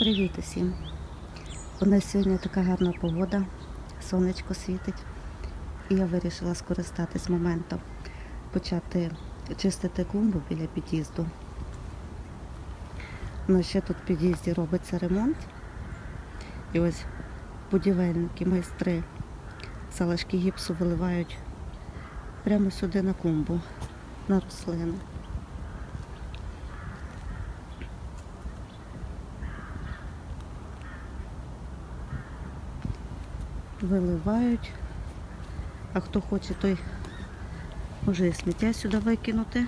Привіт усім! У нас сьогодні така гарна погода, сонечко світить. І я вирішила скористатись моментом, почати чистити клумбу біля під'їзду. Ну, ще тут в під'їзді робиться ремонт. І ось будівельники, майстри залишки гіпсу виливають прямо сюди на клумбу, на рослини. Виливають. А хто хоче, той може і сміття сюди викинути.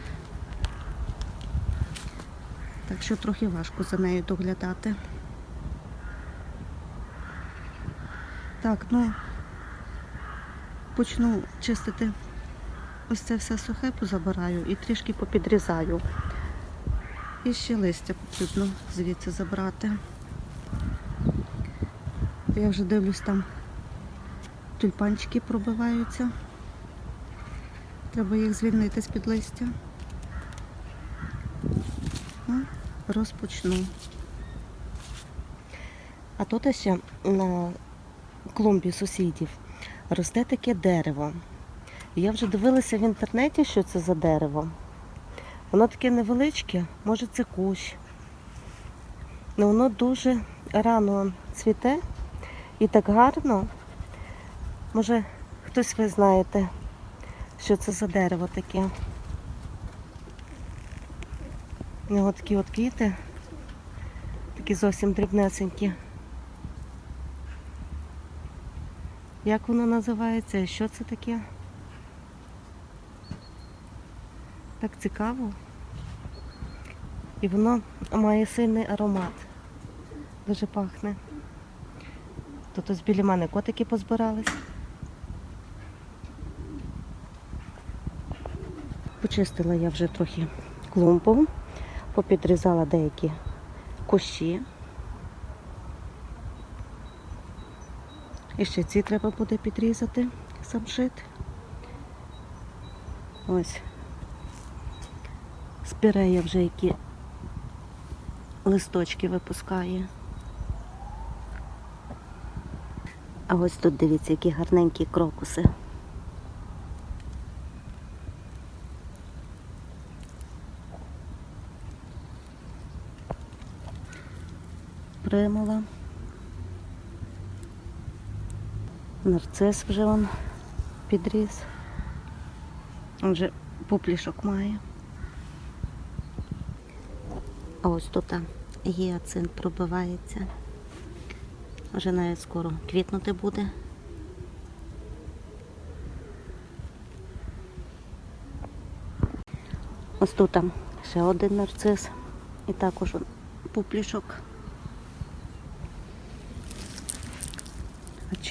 Так що трохи важко за нею доглядати. Так, ну почну чистити ось це все сухе позабираю і трішки попідрізаю. І ще листя потрібно звідси забрати. Я вже дивлюсь там тюльпанчики пробиваються. Треба їх звільнити з-під листя. Ну, розпочну. А тут ще на клумбі сусідів росте таке дерево. Я вже дивилася в інтернеті, що це за дерево. Воно таке невеличке, може це кущ. Але воно дуже рано цвіте і так гарно. Може, хтось ви знаєте, що це за дерево таке. У нього такі от квіти, такі зовсім дрібнесенькі. Як воно називається і що це таке? Так цікаво. І воно має сильний аромат. Дуже пахне. Тут ось біля мене котики позбирались. Почистила я вже трохи клумбу, попідрізала деякі кущі. І ще ці треба буде підрізати самшит. Ось спірея вже які листочки випускає. А ось тут дивіться, які гарненькі крокуси. Примула. Нарцис вже он підріс. Він вже пуплішок має. А ось тут гіацинт пробивається. Вже навіть скоро квітнути буде. Ось тут ще один нарцис і також пуплішок.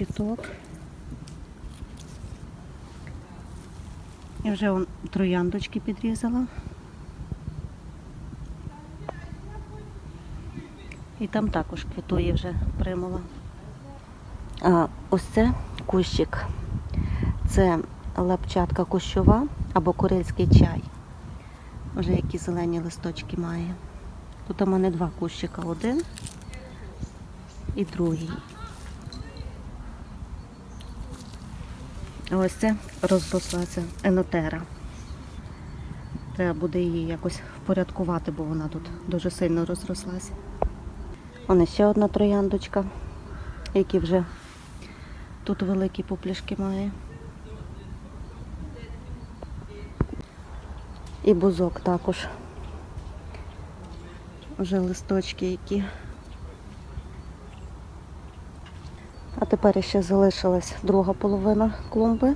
Чіток. Я вже вон трояндочки підрізала. І там також квітує вже примула. А ось це кущик. Це лапчатка кущова або курильський чай. Вже які зелені листочки має. Тут у мене два кущика, один і другий. Ось це розрослася енотера. Треба буде її якось впорядкувати, бо вона тут дуже сильно розрослася. Вон ще одна трояндочка, які вже тут великі пуплішки має. І бузок також. Вже листочки які. А тепер ще залишилась друга половина клумби.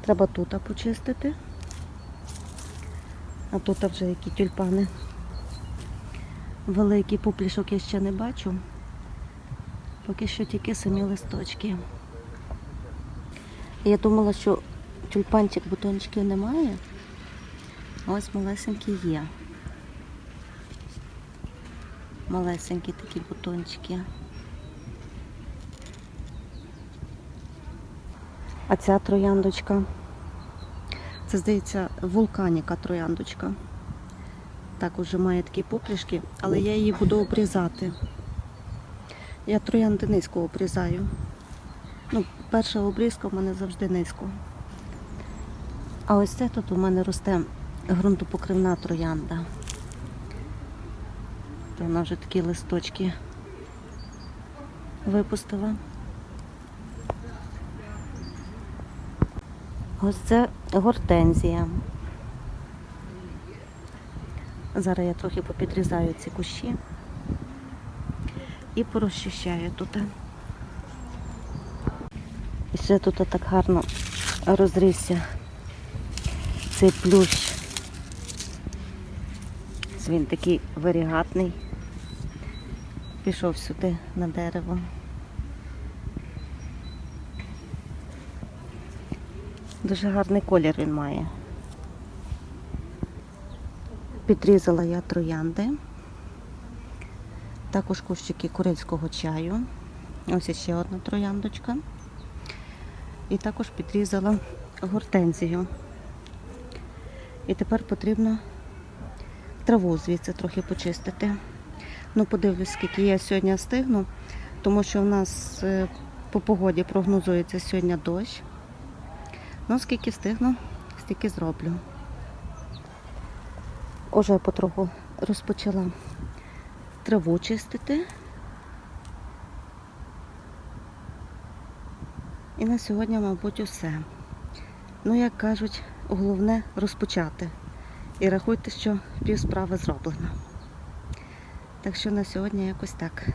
Треба тут почистити. А тут вже які тюльпани. Великий пуплішок я ще не бачу. Поки що тільки самі листочки. Я думала, що тюльпанчик бутончиків немає. Ось малесенькі є. Малесенькі такі бутончики. А ця трояндочка. Це, здається, вулканіка трояндочка. Так уже має такі поплішки, але я її буду обрізати. Я троянди низько обрізаю. Ну, перша обрізка в мене завжди низько. А ось це тут у мене росте ґрунтопокривна троянда. Вона вже такі листочки випустила. Ось це гортензія. Зараз я трохи попідрізаю ці кущі і порозчищаю тут. І ще тут так гарно розрісся цей плющ. Він такий варігатний. Пішов сюди на дерево. Дуже гарний колір він має. Підрізала я троянди, також кущики курильського чаю. Ось ще одна трояндочка. І також підрізала гортензію. І тепер потрібно траву звідси трохи почистити. Ну, подивлюсь, скільки я сьогодні встигну, тому що в нас е, по погоді прогнозується сьогодні дощ. Ну, скільки встигну, стільки зроблю. Уже потроху розпочала траву чистити. І на сьогодні, мабуть, усе. Ну, як кажуть, головне розпочати. І рахуйте, що пів справи зроблено. Так що на сьогодні якось так.